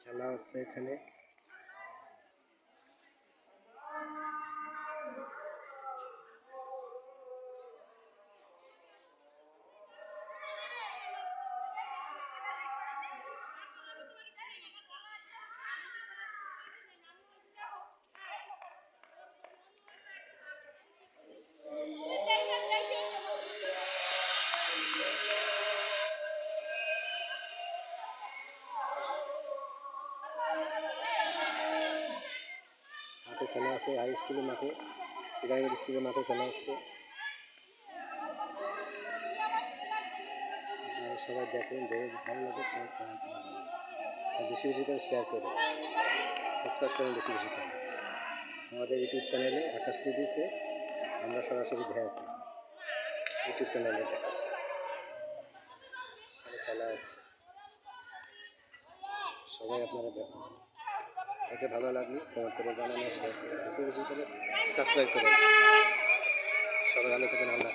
খেলা হচ্ছে এখানে। মাঠে খেলা আছে হাই স্কুলের মাঠে প্রাইমারি স্কুলের মাঠে খেলা হচ্ছে। সবাই দেখেন, দেখে ভালো লাগে বেশি বেশি করে শেয়ার করে সাবস্ক্রাইব করেন বেশি বেশি করে। আমাদের ইউটিউব চ্যানেলে আকাশ টিভিতে আমরা সরাসরি দেখা আছি ইউটিউব চ্যানেলে এখানে খেলা হচ্ছে। সবাই আপনারা দেখুন। এতে ভালো লাগলে কমেন্ট করে জানানো বেশি বেশি করে সাবস্ক্রাইব করে সবাই ভালো থাকেন, আল্লাহ